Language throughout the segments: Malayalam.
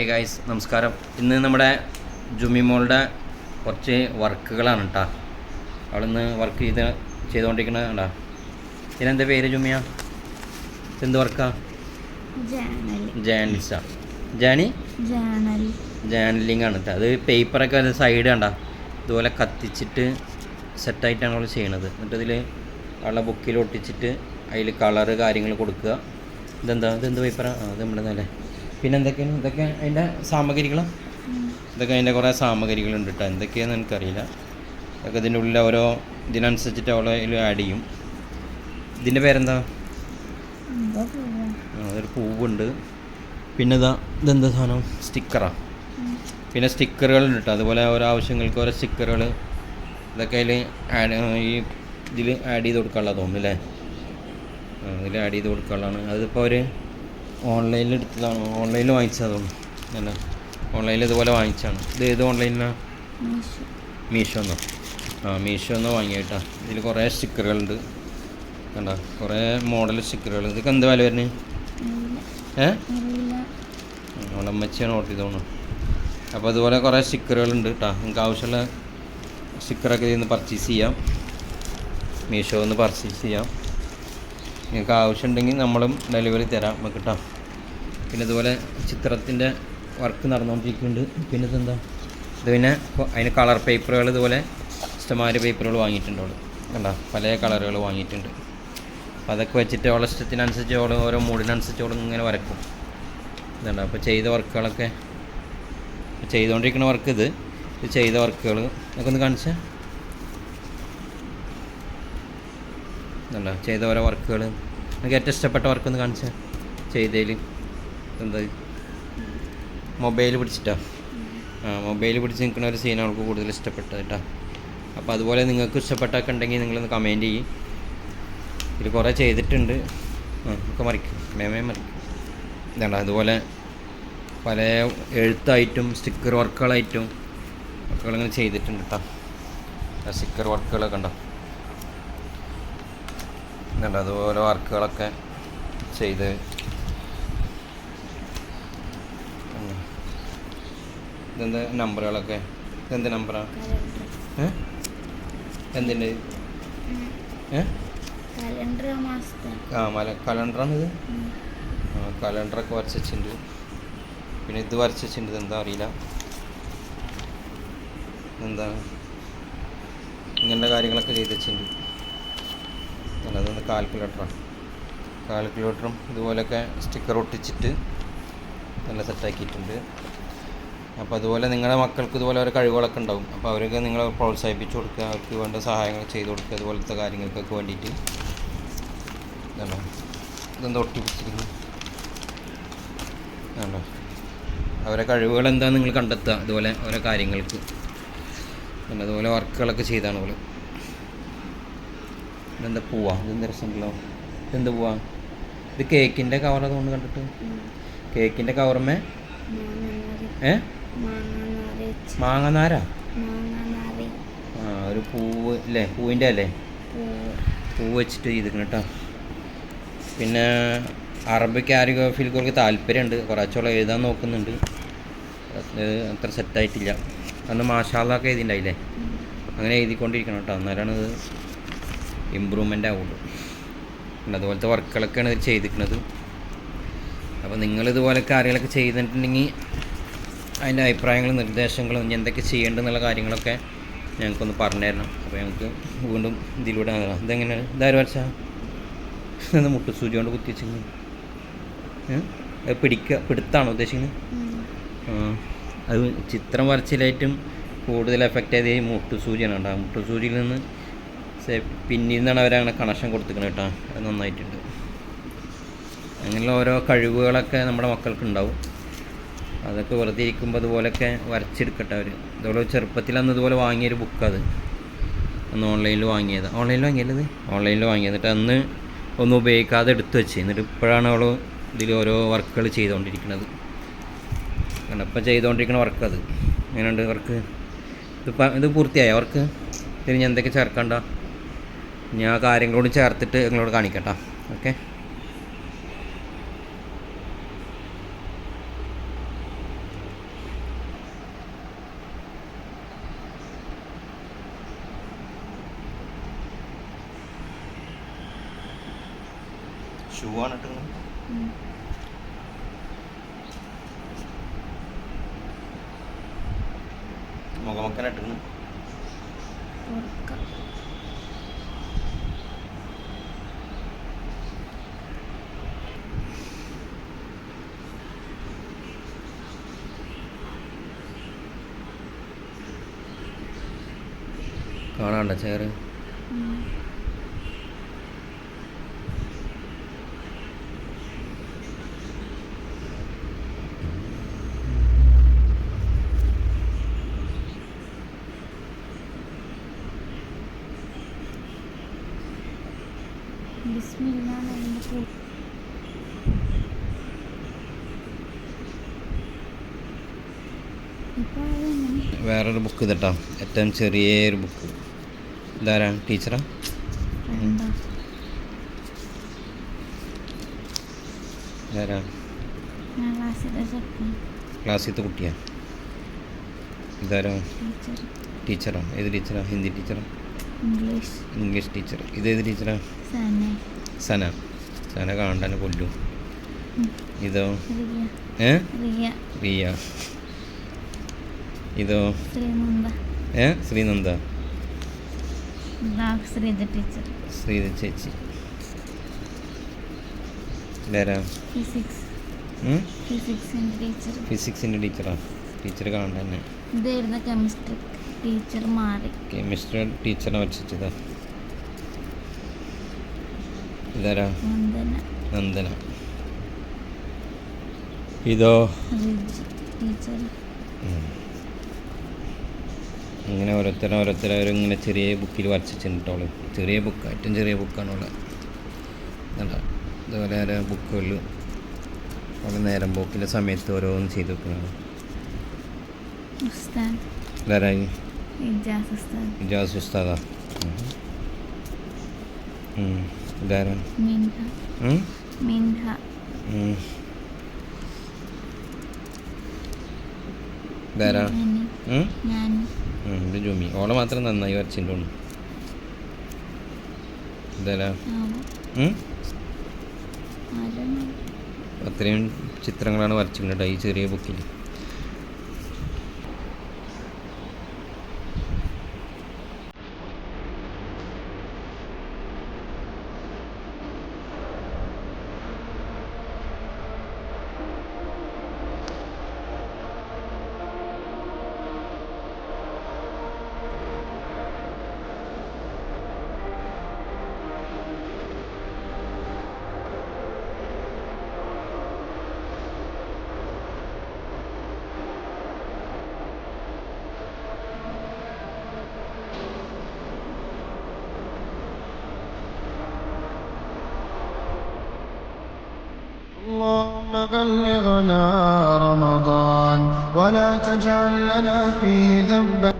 ഹായ് ഗായ്സ് നമസ്കാരം. ഇന്ന് നമ്മുടെ ജുമിമോളുടെ കുറച്ച് വർക്കുകളാണ് കേട്ടോ അവളിന്ന് വർക്ക് ചെയ്ത് ചെയ്തുകൊണ്ടിരിക്കണ കേട്ടോ ഇതിനെന്താ പേര് ജുമിയ? എന്ത് വർക്കാ? ജേണലിസ്റ്റാ ജേണി? ജേണൽ ജേണലിംഗ് ആണ് കേട്ടോ അത് പേപ്പറൊക്കെ അത് സൈഡ് കണ്ട. ഇതുപോലെ കത്തിച്ചിട്ട് സെറ്റായിട്ടാണ് അവൾ ചെയ്യണത്. എന്നിട്ട് ഇതിൽ അവളുടെ ബുക്കിൽ ഒട്ടിച്ചിട്ട് അതിൽ കളറ് കാര്യങ്ങൾ കൊടുക്കുക. ഇതെന്താ? ഇതെന്ത് പേപ്പറാണ് അത് നമ്മുടെ അല്ലേ? പിന്നെ എന്തൊക്കെയാണ് ഇതൊക്കെ അതിന്റെ സാമഗ്രികൾ ഇതൊക്കെ അതിന്റെ കുറേ സാമഗ്രികളുണ്ട് കേട്ടോ എന്തൊക്കെയാണെന്ന് എനിക്കറിയില്ല. അതൊക്കെ ഇതിന്റെ ഉള്ളിൽ ഓരോ ഇതിനനുസരിച്ചിട്ട് അവളെ ആഡ് ചെയ്യും. ഇതിന്റെ പേരെന്താ? അതൊരു പൂവുണ്ട്. പിന്നെ ഇതാ ഇതെന്താ സാധനം? സ്റ്റിക്കറാ. പിന്നെ സ്റ്റിക്കറുകളുണ്ട് കേട്ടോ അതുപോലെ ഓരോ ആവശ്യങ്ങൾക്ക് ഓരോ സ്റ്റിക്കറുകൾ ഇതൊക്കെ അതിൽ ആഡ് ഈ ഇതിൽ ആഡ് ചെയ്ത് കൊടുക്കാനുള്ള തോന്നുന്നു അല്ലേ ഇതിൽ ആഡ് ചെയ്ത് കൊടുക്കാനുള്ളതാണ്. അതിപ്പോൾ അവർ ഓൺലൈനിൽ എടുത്തതാണ്. ഓൺലൈനിൽ വാങ്ങിച്ചതാണ് അല്ല ഓൺലൈനിൽ ഇതുപോലെ വാങ്ങിച്ചാണ് ഇത് ഏത് ഓൺലൈനിലാണ് മീഷോ. എന്നോ ആ മീഷോ എന്നോ വാങ്ങിയിട്ടാ. ഇതിൽ കുറേ സ്റ്റിക്കറുകളുണ്ട്. കണ്ട? കുറേ മോഡൽ സ്റ്റിക്കറുകൾ ഇതൊക്കെ എന്ത് വില വരുന്നത് ഏ? ഏഹ് അമ്മച്ചിയാണ് ഓർഡർ ചെയ്തോണം അപ്പോൾ അതുപോലെ കുറേ സ്റ്റിക്കറുകളുണ്ട് കേട്ടോ നിങ്ങൾക്ക് ആവശ്യമുള്ള സ്റ്റിക്കറൊക്കെ ഇതിൽ നിന്ന് പർച്ചേസ് ചെയ്യാം. മീഷോ നിന്ന് പർച്ചേസ് ചെയ്യാം. നിങ്ങൾക്ക് ആവശ്യമുണ്ടെങ്കിൽ നമ്മളും ഡെലിവറി തരാം. നമുക്ക് കേട്ടോ പിന്നെ ഇതുപോലെ ചിത്രത്തിന്റെ വർക്ക് നടന്നുകൊണ്ടിരിക്കുന്നുണ്ട്. പിന്നെ ഇതെന്താ? ഇത് പിന്നെ അതിന് കളർ പേപ്പറുകൾ ഇതുപോലെ ഇഷ്ടമാതിരി പേപ്പറുകൾ വാങ്ങിയിട്ടുണ്ട് കണ്ടോ? പല കളറുകൾ വാങ്ങിയിട്ടുണ്ട്. അപ്പോൾ അതൊക്കെ വെച്ചിട്ട് അവളെ ഇഷ്ടത്തിനനുസരിച്ച് അവൾ ഓരോ മൂഡിനനുസരിച്ച് ഇങ്ങനെ വരക്കും ഇതുണ്ട്? അപ്പോൾ ചെയ്ത വർക്കുകളൊക്കെ ചെയ്തുകൊണ്ടിരിക്കുന്ന വർക്ക് ഇത്. ചെയ്ത വർക്കുകൾ ഒക്കെ ഒന്ന് കാണിച്ചാൽ ഇതുണ്ടോ ചെയ്ത ഓരോ വർക്കുകൾ എനിക്ക് ഏറ്റവും ഇഷ്ടപ്പെട്ട വർക്ക് ഒന്ന് കാണിച്ചാൽ ചെയ്തതിൽ എന്താ? മൊബൈൽ പിടിച്ചിട്ടാ? ആ മൊബൈൽ പിടിച്ച് നിൽക്കുന്ന ഒരു സീൻ അവൾക്ക് കൂടുതൽ ഇഷ്ടപ്പെട്ടത് കേട്ടോ. അപ്പോൾ അതുപോലെ നിങ്ങൾക്ക് ഇഷ്ടപ്പെട്ടൊക്കെ ഉണ്ടെങ്കിൽ നിങ്ങളൊന്ന് കമന്റ് ചെയ്യും. ഇതിൽ കുറേ ചെയ്തിട്ടുണ്ട്. ആ ഒക്കെ മറിക്കും. മേമേ മറിക്കും. ഇതാണ് അതുപോലെ പല എഴുത്തായിട്ടും സ്റ്റിക്കർ വർക്കുകളായിട്ടും വർക്കുകളിങ്ങനെ ചെയ്തിട്ടുണ്ട് കേട്ടോ. സ്റ്റിക്കർ വർക്കുകളൊക്കെ ഉണ്ടോ? ഇതുണ്ട് അതുപോലെ വർക്കുകളൊക്കെ ചെയ്ത്. ഇതെന്ത് നമ്പറുകളൊക്കെ? ഇതെന്ത് നമ്പറാണ് ഏ? എന്തിന്റെ? ഏ? ആ മല കലണ്ടറാണ് ആ കലണ്ടറൊക്കെ വരച്ച് വെച്ചിട്ടുണ്ട് പിന്നെ ഇത് വരച്ച് വെച്ചിട്ടുണ്ട് എന്താ അറിയില്ല. എന്താണ് ഇങ്ങനത്തെ കാര്യങ്ങളൊക്കെ ചെയ്ത് വെച്ചിട്ടുണ്ട് അല്ല, അതൊന്ന് കാൽക്കുലേറ്ററാണ്. കാൽക്കുലേറ്ററും ഇതുപോലെയൊക്കെ സ്റ്റിക്കർ ഒട്ടിച്ചിട്ട് നല്ല സെറ്റാക്കിയിട്ടുണ്ട്. അപ്പോൾ അതുപോലെ നിങ്ങളുടെ മക്കൾക്ക് ഇതുപോലെ ഓരോ കഴിവുകളൊക്കെ ഉണ്ടാവും. അപ്പോൾ അവരൊക്കെ നിങ്ങളെ പ്രോത്സാഹിപ്പിച്ച് കൊടുക്കുക അവർക്ക് വേണ്ട സഹായങ്ങൾ ചെയ്ത് കൊടുക്കുക അതുപോലത്തെ കാര്യങ്ങൾക്കൊക്കെ വേണ്ടിയിട്ട്. ഇതാണോ? ഇതെന്താ ഒട്ടിപ്പിച്ചിരിക്കുന്നു ആണോ? അവരെ കഴിവുകൾ എന്താണെന്ന് നിങ്ങൾ കണ്ടെത്തുക അതുപോലെ ഓരോ കാര്യങ്ങൾക്ക്. പിന്നെ അതുപോലെ വർക്കുകളൊക്കെ ചെയ്താണ് അവൾ ഇതെന്താ പൂവാ? ഇതെന്താ രസമുണ്ടല്ലോ? ഇതെന്താ പൂവാ? ഇത് കേക്കിന്റെ കവർ അതുകൊണ്ട് കണ്ടിട്ട്? കേക്കിന്റെ കവർമേ ഏ? മാങ്ങനാര ആ ഒരു പൂവ് അല്ലേ പൂവിന്റെ അല്ലേ? പൂവ് വെച്ചിട്ട് ചെയ്തിരിക്കണം കേട്ടോ പിന്നെ അറബിക്ക് അറബിക് കുറച്ച് താല്പര്യമുണ്ട്. കുറച്ചോളം എഴുതാൻ നോക്കുന്നുണ്ട്. അത് അത്ര സെറ്റായിട്ടില്ല അന്ന് മാഷാലൊക്കെ എഴുതിണ്ടായില്ലേ? അങ്ങനെ എഴുതിക്കൊണ്ടിരിക്കണം കേട്ടോ എന്നാലാണ് ഇത് ഇമ്പ്രൂവ്മെന്റ് ആവുള്ളൂ. പിന്നെ അതുപോലത്തെ വർക്കുകളൊക്കെയാണ് ഇത് ചെയ്തിരിക്കുന്നത്. അപ്പോൾ നിങ്ങളിതുപോലെ കാര്യങ്ങളൊക്കെ ചെയ്തിട്ടുണ്ടെങ്കിൽ അതിന്റെ അഭിപ്രായങ്ങളും നിർദ്ദേശങ്ങളും ഇനി എന്തൊക്കെ ചെയ്യേണ്ടെന്നുള്ള കാര്യങ്ങളൊക്കെ ഞങ്ങൾക്കൊന്ന് പറഞ്ഞു തരണം. അപ്പോൾ ഞങ്ങൾക്ക് വീണ്ടും ഇതിലൂടെ. ഇതെങ്ങനെ? ഇതാരും വരച്ചാ? ഇത് മുട്ടുസൂചി കൊണ്ട് കുത്തി വെച്ചിരുന്നു പിടിക്കുക പിടുത്താണോ ഉദ്ദേശിക്കുന്നത്? അത് ചിത്രം വരച്ചിലായിട്ടും കൂടുതൽ എഫക്റ്റ് ചെയ്ത് ഈ മുട്ടുസൂചിയാണ് മുട്ടു സൂചിയിൽ നിന്ന് പിന്നിൽ നിന്നാണ് അവരങ്ങനെ കണക്ഷൻ കൊടുത്തിരിക്കുന്നത് കേട്ടോ. അത് നന്നായിട്ടുണ്ട്. അങ്ങനെയുള്ള ഓരോ കഴിവുകളൊക്കെ നമ്മുടെ മക്കൾക്ക് ഉണ്ടാവും അതൊക്കെ വെറുതെ ഇരിക്കുമ്പോൾ അതുപോലെയൊക്കെ വരച്ചെടുക്കട്ടെ അവർ ഇതുപോലെ ചെറുപ്പത്തിൽ അന്ന് ഇതുപോലെ വാങ്ങിയൊരു ബുക്ക് അത്. അന്ന് ഓൺലൈനിൽ വാങ്ങിയത്. ഓൺലൈനിൽ വാങ്ങിയല്ലത് ഓൺലൈനിൽ വാങ്ങിയത്. എന്നിട്ട് അന്ന് ഒന്നും ഉപയോഗിക്കാതെ എടുത്തു വെച്ച്. എന്നിട്ട് ഇപ്പോഴാണ് അവൾ ഇതിൽ ഓരോ വർക്കുകൾ ചെയ്തുകൊണ്ടിരിക്കുന്നത് കാരണം ഇപ്പം ചെയ്തുകൊണ്ടിരിക്കുന്ന വർക്ക് അത്. എങ്ങനെയുണ്ട് വർക്ക് ഇതിപ്പോൾ ഇത് പൂർത്തിയായ വർക്ക് ഞാൻ എന്തൊക്കെ ചേർക്കണ്ട? ഞാൻ കാര്യങ്ങളോട് ചേർത്തിട്ട് നിങ്ങളോട് കാണിക്കട്ടെ. ഓക്കെ? ഷൂ ആണ് ഇട്ടുന്നത് മുഖമൊക്കെ കാണാണ്ട ചേറ്. ബിസ്മില്ലാ വേറൊരു ബുക്ക് ഇതട്ടോ ഏറ്റവും ചെറിയൊരു ബുക്ക് ഇതാരാ ടീച്ചറാ? ക്ലാസ്സിലത്തെ കുട്ടിയാ? ഇതാരാ? ടീച്ചറാ. ഏത് ടീച്ചറാ? ഹിന്ദി ടീച്ചറാ? ഇംഗ്ലീഷ്. ഇംഗ്ലീഷ് ടീച്ചർ ഇതേത് ടീച്ചറാ? സന. സന. കാണാൻ കൊല്ലും. ഇതോ? ഏ? റിയ. ഇതോ? ശ്രീനന്ദ. ഏ? ശ്രീനന്ദ. ശ്രീജ ടീച്ചർ ശ്രീത ചേച്ചി. ഫിസിക്സ്. ഫിസിക്സിന്റെ ടീച്ചറാ. ടീച്ചർ കാണണ്ട തന്നെ ഇതായിരുന്നു കെമിസ്ട്രി ടീച്ചർ മാറി. കെമിസ്ട്രി ടീച്ചറെ വരച്ചതാ ഇതാരാ? നന്ദന. ഇതോ? ടീച്ചർ. ഇങ്ങനെ ഓരോരുത്തരും ഓരോരുത്തരും അവരിങ്ങനെ ചെറിയ ബുക്കിൽ വരച്ചിട്ടുണ്ടോൾ ചെറിയ ബുക്ക് ഏറ്റവും ചെറിയ ബുക്കാണ് ഉള്ളത് എന്താ അതുപോലെ ഓരോ ബുക്കുകളിൽ ഓരോ നേരം പോക്കിന്റെ സമയത്ത് ഓരോന്ന് ചെയ്ത് വെക്കുന്നതാണ് ഇതാരായി? ഇജാസ് ഉം. ഉം. ഉം? ഉം. ഇത് ജുമി. ഓളെ മാത്രം നന്നായി ആവോ ഉം? ആരാണ്? അത്രയും ചിത്രങ്ങളാണ് വരച്ചിട്ടുണ്ട് ഈ ചെറിയ ബുക്കിൽ بلغنا رمضان ولا تجعل لنا فيه ذنبا.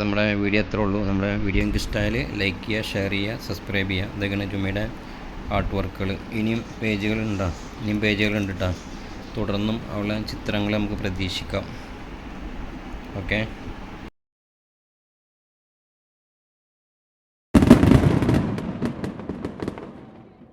അപ്പോൾ നമ്മുടെ വീഡിയോ അത്രേ ഉള്ളൂ. നമ്മുടെ വീഡിയോ എനിക്ക് ഇഷ്ടമായാൽ ലൈക്ക് ചെയ്യുക ഷെയർ ചെയ്യുക സബ്സ്ക്രൈബ് ചെയ്യുക. ഇതൊക്കെയാണ് ജുമയുടെ ആർട്ട് വർക്കുകൾ ഇനിയും പേജുകളുണ്ടോ ഇനിയും പേജുകളുണ്ട് കേട്ടോ തുടർന്നും അവളെ ചിത്രങ്ങൾ നമുക്ക് പ്രതീക്ഷിക്കാം. ഓക്കെ